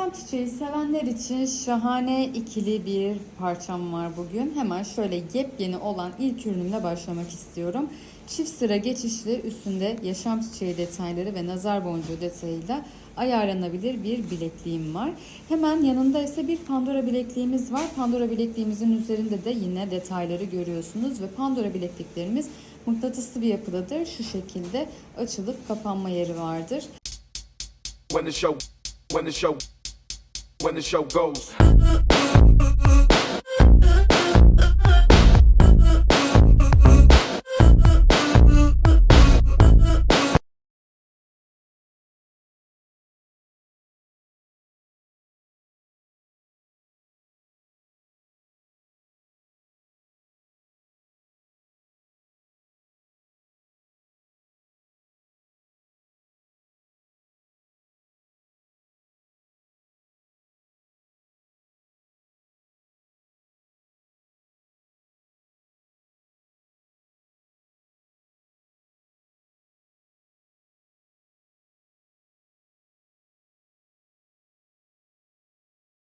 Yaşam çiçeği sevenler için şahane ikili bir parçam var bugün. Hemen şöyle yepyeni olan ilk ürünümle başlamak istiyorum. Çift sıra geçişli üstünde yaşam çiçeği detayları ve nazar boncuğu detayıyla ayarlanabilir bir bilekliğim var. Hemen yanında ise bir Pandora bilekliğimiz var. Pandora bilekliğimizin üzerinde de yine detayları görüyorsunuz ve Pandora bilekliklerimiz mıknatıslı bir yapıdadır. Şu şekilde açılıp kapanma yeri vardır. when the show when the show when the show goes.